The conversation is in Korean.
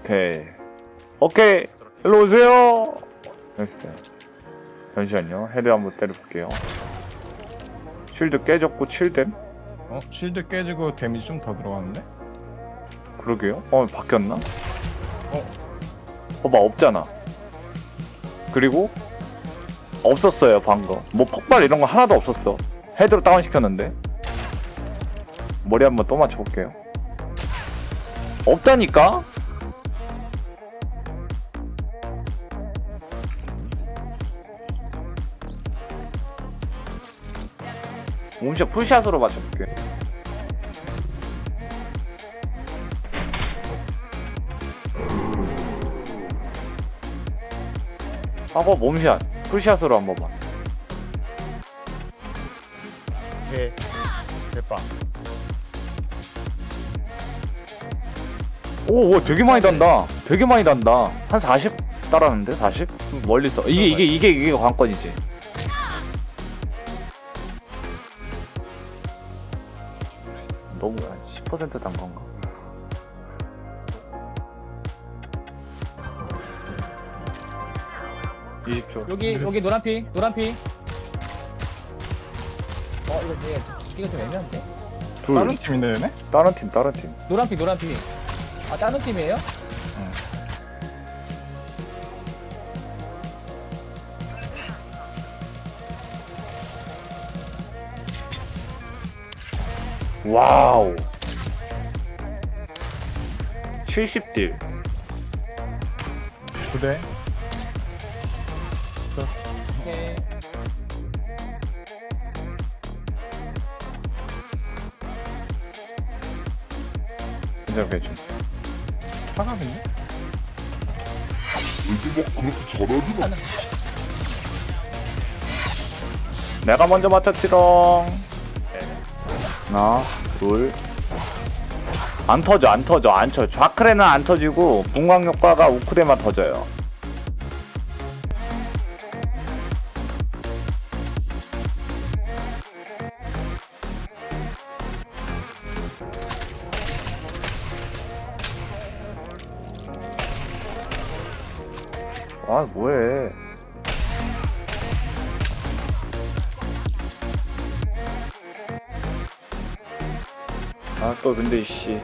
오케이. 오케이. 일로 오세요. 됐어요. 잠시만요. 헤드 한번 때려볼게요. 쉴드 깨졌고 7댐? 어? 실드 깨지고 데미지 좀 더 들어갔는데? 그러게요. 어, 바뀌었나? 어? 봐봐, 없잖아. 그리고 없었어요, 방금. 뭐 폭발 이런 거 하나도 없었어. 헤드로 다운시켰는데. 머리 한번 또 맞춰볼게요. 없다니까? 몸샷 풀샷으로 맞춰볼게. 하고 몸샷, 풀샷으로 한번 봐. 예 대빵 오, 오, 되게 많이 단다. 되게 많이 단다. 한 40 따라하는데? 40? 멀리서. 이게, 이게, 이게, 이게 관건이지. 너무 한 10%단 건가? (20초) 여기 여기 노란 피 노란 피. 어 이거 되게 죽기가 좀 애매한데? 둘. 다른 팀인데 얘네? 다른 팀 다른 팀. 노란 피 노란 피. 아 다른 팀이에요? 와우. 70딜. 부대 오케이 괜찮아 괜찮아 차가겠네? 내가 먼저 맞췄지롱. 하나 둘 안 터져 안 터져 안 터져. 좌크레는 안 터지고 분광 효과가 우크레만 터져요 아 뭐해? 아 또 근데 이씨